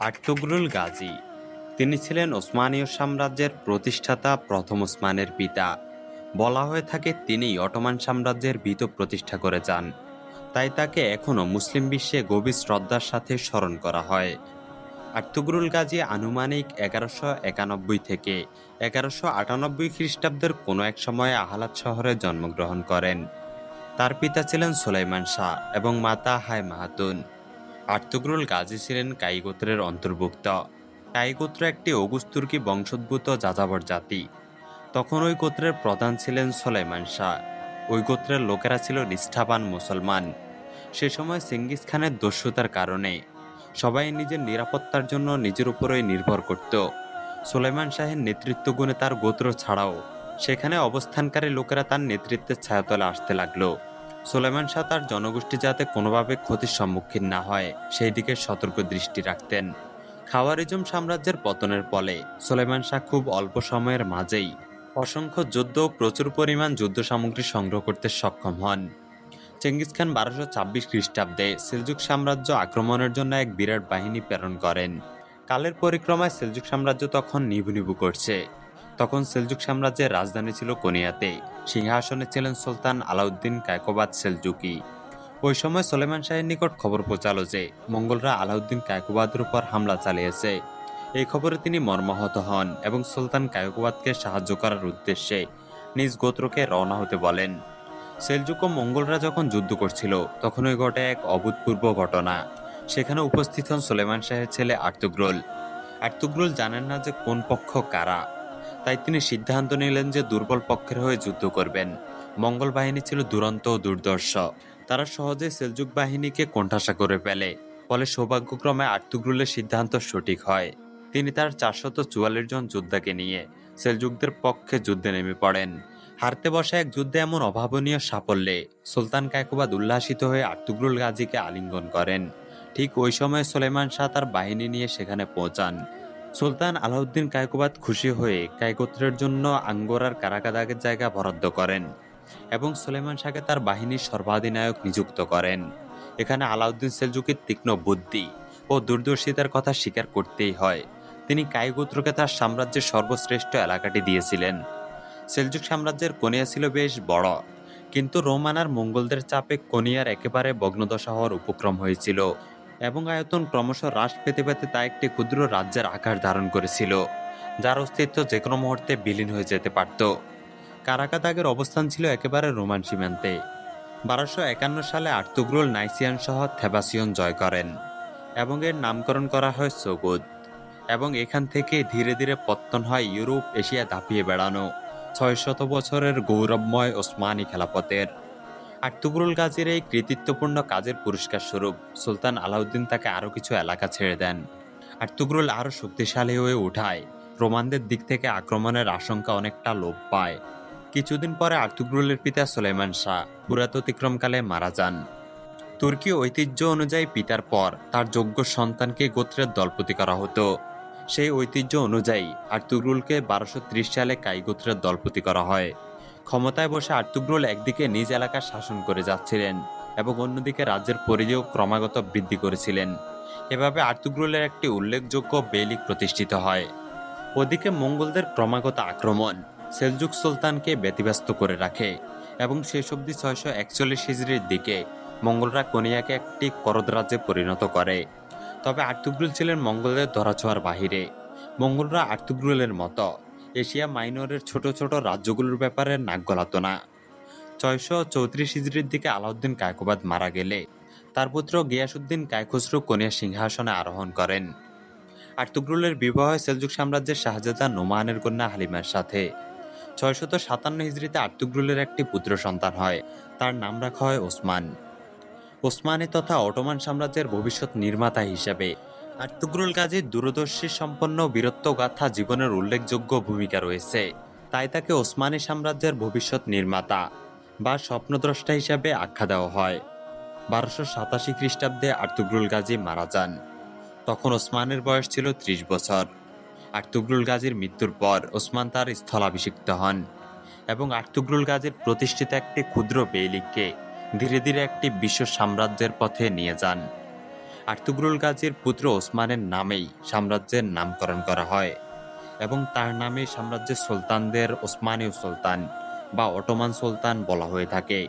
Ertugrul Gazi. তিনি ছিলেন ওসমানীয় সাম্রাজ্যের প্রতিষ্ঠাতা, প্রথম ওসমানের পিতা। বলা হয়ে থাকে তিনি অটোমান সাম্রাজ্যের ভিত প্রতিষ্ঠা করে যান। তাই তাকে এখনও মুসলিম বিশ্বে গভীর শ্রদ্ধার সাথে স্মরণ করা হয়। আর্তুগরুল গাজী আনুমানিক এগারোশো একানব্বই থেকে এগারোশো আটানব্বই খ্রিস্টাব্দের কোনো এক সময়ে আহালাত শহরে জন্মগ্রহণ করেন। তার পিতা ছিলেন সুলাইমান শাহ এবং মাতা হায় মাহাতুন। আর্তুগরুল গাজী ছিলেন কাই গোত্রের অন্তর্ভুক্ত। কাই গোত্র একটি অগুস্তুর্কি বংশোদ্ভূত যাযাবর জাতি। তখন ওই গোত্রের প্রধান ছিলেন সোলাইমান শাহ। ওই গোত্রের লোকেরা ছিল নিষ্ঠাবান মুসলমান। সে সময় সিঙ্গিস খানের দস্যুতার কারণে সবাই নিজের নিরাপত্তার জন্য নিজের উপরেই নির্ভর করত। সোলাইমান শাহের নেতৃত্ব গুণে তার গোত্র ছাড়াও সেখানে অবস্থানকারী লোকেরা তার নেতৃত্বের ছায়াতলে আসতে লাগল। সুলাইমান শাহ তার জনগোষ্ঠী যাতে কোনোভাবে ক্ষতির সম্মুখীন না হয় সেই দিকে সতর্ক দৃষ্টি রাখতেন। খাওয়ারিজম সাম্রাজ্যের পতনের ফলে সুলাইমান শাহ খুব অল্প সময়ের মাঝেই অসংখ্য যুদ্ধ প্রচুর পরিমাণ যুদ্ধ সামগ্রী সংগ্রহ করতে সক্ষম হন। চেঙ্গিস খান বারোশো ছাব্বিশ খ্রিস্টাব্দে সেলজুক সাম্রাজ্য আক্রমণের জন্য এক বিরাট বাহিনী প্রেরণ করেন। কালের পরিক্রমায় সেলজুক সাম্রাজ্য তখন নিভু নিভু করছে। তখন সেলজুক সাম্রাজ্যের রাজধানী ছিল কোনিয়াতে। সিংহাসনে ছিলেন সুলতান আলাউদ্দিন কায়কোবাদ সেলজুকি। ওই সময় সোলেমান শাহের নিকট খবর পৌঁছালো যে, মঙ্গলরা আলাউদ্দিন কায়কোবাদের উপর হামলা চালিয়েছে। এই খবরে তিনি মর্মাহত হন এবং সুলতান কায়কোবাদকে সাহায্য করার উদ্দেশ্যে নিজ গোত্রকে রওনা হতে বলেন। সেলজুক ও মঙ্গলরা যখন যুদ্ধ করছিল তখন ওই ঘটে এক অভূতপূর্ব ঘটনা। সেখানে উপস্থিত হন সোলেমান শাহের ছেলে আর্তুগ্রোল। আর্তুগ্রোল জানেন না যে কোন পক্ষ কারা। তাই তিনি সিদ্ধান্ত নিলেন যে দুর্বল পক্ষের হয়ে যুদ্ধ করবেন। মঙ্গল বাহিনী ছিল দুরন্ত ও দুর্দর্শ তারা সহজে সেলজুক বাহিনীকে কোণঠাসা করে ফেলে, ফলে সৌভাগ্যক্রমে আর্তুগ্রুলের সিদ্ধান্ত সঠিক হয়। তিনি তার চারশত চুয়াল্লিশ জন যোদ্ধাকে নিয়ে সেলজুকদের পক্ষে যুদ্ধে নেমে পড়েন। হারতে বসা এক যুদ্ধে এমন অভাবনীয় সাফল্যে সুলতান কায়কুবাদ উল্লাসিত হয়ে আর্তুগ্রুল গাজীকে আলিঙ্গন করেন। ঠিক ওই সময় সোলেমান শাহ তার বাহিনী নিয়ে সেখানে পৌঁছান। সুলতান আলাউদ্দিন কায়কুবাদ খুশি হয়ে কায়গোত্রের জন্য আঙ্গোরার কারাকাদাগের জায়গা বরাদ্দ করেন এবং সুলেমান শাহকে তার বাহিনীর সর্বাধিনায়ক নিযুক্ত করেন। এখানে আলাউদ্দিন সেলজুকের তীক্ষ্ণ বুদ্ধি ও দূরদর্শিতার কথা স্বীকার করতেই হয়। তিনি কায়গোত্রকে তার সাম্রাজ্যের সর্বশ্রেষ্ঠ এলাকাটি দিয়েছিলেন। সেলজুক সাম্রাজ্যের কোনিয়া ছিল বেশ বড়, কিন্তু রোমান আর মঙ্গলদের চাপে কোনিয়ার একেবারে ভগ্নদশা হওয়ার উপক্রম হয়েছিল। এবং আয়তন ক্রমশ হ্রাস পেতে পেতে তা একটি ক্ষুদ্র রাজ্যের আকার ধারণ করেছিল, যার অস্তিত্ব যে কোনো মুহূর্তে বিলীন হয়ে যেতে পারত। কারাকাদাগের অবস্থান ছিল একেবারে রোমান সীমান্তে। বারোশো একান্ন সালে আর্তুগ্রুল নাইসিয়ান সহ থেবাসিয়ন জয় করেন এবং এর নামকরণ করা হয় সৌগুদ এবং এখান থেকে ধীরে ধীরে পত্তন হয় ইউরোপ এশিয়া দাপিয়ে বেড়ানো ছয় শত বছরের গৌরবময় ওসমানী খেলাপথের। আর্তুগরুল গাজীর এই কৃতিত্বপূর্ণ কাজের পুরস্কার স্বরূপ সুলতান আলাউদ্দিন তাকে আরও কিছু এলাকা ছেড়ে দেন। আর্তুগরুল আরও শক্তিশালী হয়ে ওঠায় রোমানদের দিক থেকে আক্রমণের আশঙ্কা অনেকটা লোপ পায়। কিছুদিন পরে আর্তুগরুলের পিতা সুলাইমান শাহ পুরাত অতিক্রমকালে মারা যান। তুর্কি ঐতিহ্য অনুযায়ী পিতার পর তার যোগ্য সন্তানকে গোত্রের দলপতি করা হতো। সেই ঐতিহ্য অনুযায়ী আর্তুগরুলকে বারোশো সালে কাই গোত্রের দলপতি করা হয়। ক্ষমতায় বসে আর্তুগ্রুল একদিকে নিজ এলাকা শাসন করে যাচ্ছিলেন এবং অন্যদিকে রাজ্যের পরিধিও ক্রমাগত বৃদ্ধি করেছিলেন। এভাবে আর্তুগ্রুলের একটি উল্লেখযোগ্য বেলিক প্রতিষ্ঠিত হয়। ওদিকে মঙ্গলদের ক্রমাগত আক্রমণ সেলজুক সুলতানকে ব্যতিব্যস্ত করে রাখে এবং শেষ অবধি ছয়শো একচল্লিশ হিজড়ির দিকে মঙ্গলরা কোনিয়াকে একটি করদ রাজ্যে পরিণত করে। তবে আর্তুগ্রুল ছিলেন মঙ্গলদের ধরাছোঁয়ার বাহিরে। মঙ্গলরা আর্তুগ্রুলের মতো এশিয়া মাইনরের ছোট ছোট রাজ্যগুলোর ব্যাপারে নাক গলাতো না। ছয়শো চৌত্রিশ হিজড়ির দিকে আলাউদ্দিন কায়কোবাদ মারা গেলে তার পুত্র গিয়াসুদ্দিন কায়খসরু কনিয়া সিংহাসনে আরোহণ করেন। আর্তুগ্রুলের বিবাহ হয় সেলজুক সাম্রাজ্যের শাহজাদা নোমানের কন্যা হালিমার সাথে। ছয়শত সাতান্ন হিজড়িতে আর্তুগ্রুলের একটি পুত্র সন্তান হয়, তার নাম রাখা হয় ওসমান। ওসমানী তথা অটোমান সাম্রাজ্যের ভবিষ্যৎ নির্মাতা হিসেবে আর্তুগ্রুল গাজীর দূরদর্শী সম্পন্ন বীরত্ব গাথা জীবনের উল্লেখযোগ্য ভূমিকা রয়েছে। তাই তাকে ওসমানী সাম্রাজ্যের ভবিষ্যৎ নির্মাতা বা স্বপ্নদ্রষ্টা হিসাবে আখ্যা দেওয়া হয়। বারোশো সাতাশি খ্রিস্টাব্দে আর্তুগ্রুল গাজী মারা যান। তখন ওসমানের বয়স ছিল ত্রিশ বছর। আর্তুগ্রুল গাজীর মৃত্যুর পর ওসমান তার স্থলাভিষিক্ত হন এবং আর্তুগ্রুল গাজীর প্রতিষ্ঠিত একটি ক্ষুদ্র বেইলিককে ধীরে ধীরে একটি বিশ্ব সাম্রাজ্যের পথে নিয়ে যান। আর্তুগ্রুল গাজীর পুত্র ওসমানের নামেই সাম্রাজ্যের নামকরণ করা হয় এবং তার নামে সাম্রাজ্যের সুলতানদের ওসমানীয় সুলতান বা অটোমান সুলতান বলা হয়ে থাকে।